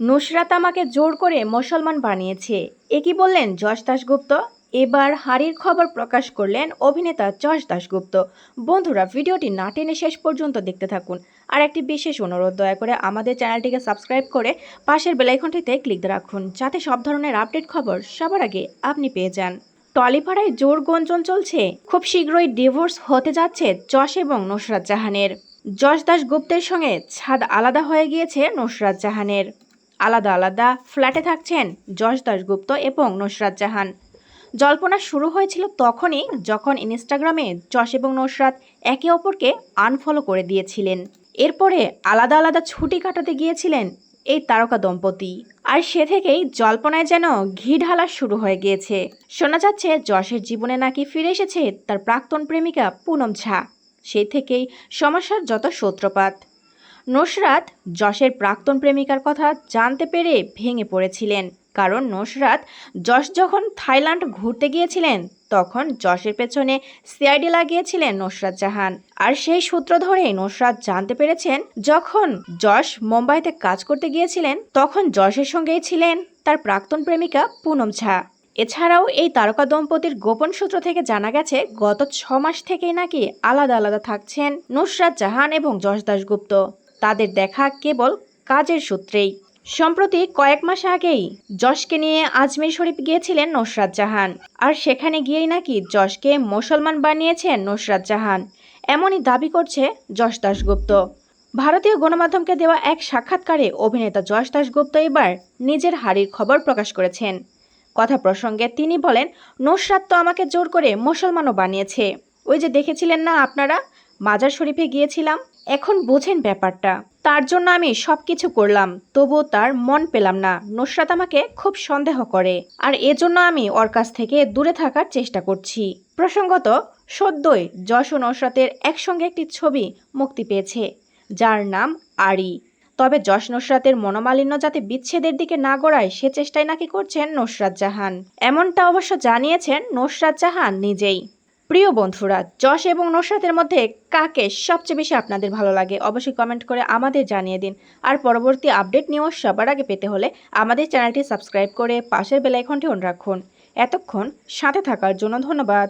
নুসরাত আমাকে জোর করে মুসলমান বানিয়েছে। এ কি বললেন যশ দাশগুপ্ত? এবার হারির খবর প্রকাশ করলেন অভিনেতা যশ দাশগুপ্ত। বন্ধুরা, ভিডিওটি না টেনে শেষ পর্যন্ত দেখতে থাকুন। আর একটি বিশেষ অনুরোধ, দয়া করে আমাদের চ্যানেলটিকে সাবস্ক্রাইব করে পাশের বেলাইকনটিতে ক্লিক রাখুন, যাতে সব ধরনের আপডেট খবর সবার আগে আপনি পেয়ে যান। টলিপাড়ায় জোর গঞ্জন চলছে। খুব শীঘ্রই ডিভোর্স হতে যাচ্ছে যশ এবং নুসরাত জাহানের। যশ দাশগুপ্তের সঙ্গে ছাদ আলাদা হয়ে গিয়েছে নুসরাত জাহানের। আলাদা আলাদা ফ্ল্যাটে থাকছেন যশ দাশগুপ্ত এবং নুসরাত জাহান। জল্পনা শুরু হয়েছিল তখনই যখন ইনস্টাগ্রামে যশ এবং নুসরাত একে অপরকে আনফলো করে দিয়েছিলেন। এরপরে আলাদা আলাদা ছুটি কাটাতে গিয়েছিলেন এই তারকা দম্পতি। আর সে থেকেই জল্পনায় যেন ঘি ঢালা শুরু হয়ে গিয়েছে। শোনা যাচ্ছে যশের জীবনে নাকি ফিরে এসেছে তার প্রাক্তন প্রেমিকা পুনম ঝা। সেই থেকেই সমস্যার যত সূত্রপাত। নুসরাত যশের প্রাক্তন প্রেমিকার কথা জানতে পেরে ভেঙে পড়েছিলেন। কারণ নুসরাত যশ যখন থাইল্যান্ড ঘুরতে গিয়েছিলেন, তখন যশের পেছনে সিআইডি লাগিয়েছিলেন নুসরাত জাহান। আর সেই সূত্র ধরেই নুসরাত জানতে পেরেছেন, যখন যশ মুম্বাইতে কাজ করতে গিয়েছিলেন, তখন যশের সঙ্গেই ছিলেন তার প্রাক্তন প্রেমিকা পুনম ঝা। এছাড়াও এই তারকা দম্পতির গোপন সূত্র থেকে জানা গেছে, গত ছ মাস থেকেই নাকি আলাদা আলাদা থাকছেন নুসরাত জাহান এবং যশ দাশগুপ্ত। তাদের দেখা কেবল কাজের সূত্রেই। সম্প্রতি কয়েক মাস আগেই যশকে নিয়ে আজমির শরীফ গিয়েছিলেন নুসরাত জাহান, আর সেখানে গিয়েই নাকি যশকে মুসলমান বানিয়েছেন নুসরাত জাহান। এমনই দাবি করছে যশ দাশগুপ্ত। ভারতীয় গণমাধ্যমকে দেওয়া এক সাক্ষাৎকারে অভিনেতা যশ দাশগুপ্ত এবার নিজের হারির খবর প্রকাশ করেছেন। কথা প্রসঙ্গে তিনি বলেন, নুসরাত তো আমাকে জোর করে মুসলমানও বানিয়েছে। ওই যে দেখেছিলেন না আপনারা? মাজার শরীফে গিয়েছিলাম, এখন বোঝেন ব্যাপারটা। তার জন্য আমি সব কিছু করলাম, তবুও তার মন পেলাম না। নুসরাত আমাকে খুব সন্দেহ করে, আর এজন্য আমি ওর কাছ থেকে দূরে থাকার চেষ্টা করছি। প্রসঙ্গত, সদ্যই যশ ও নুসরাতের একসঙ্গে একটি ছবি মুক্তি পেয়েছে, যার নাম আরি। তবে যশ নুসরাতের মনোমালিন্য যাতে বিচ্ছেদের দিকে না গড়ায়, সে চেষ্টাই নাকি করছেন নুসরাত জাহান। এমনটা অবশ্য জানিয়েছেন নুসরাত জাহান নিজেই। প্রিয় বন্ধুরা, যশ এবং নসরাতের মধ্যে কাকে সবচেয়ে বেশি আপনাদের ভালো লাগে অবশ্যই কমেন্ট করে আমাদের জানিয়ে দিন। আর পরবর্তী আপডেট নিউজ সবার আগে পেতে হলে আমাদের চ্যানেলটি সাবস্ক্রাইব করে পাশের বেলাইকনটি অন রাখুন। এতক্ষণ সাথে থাকার জন্য ধন্যবাদ।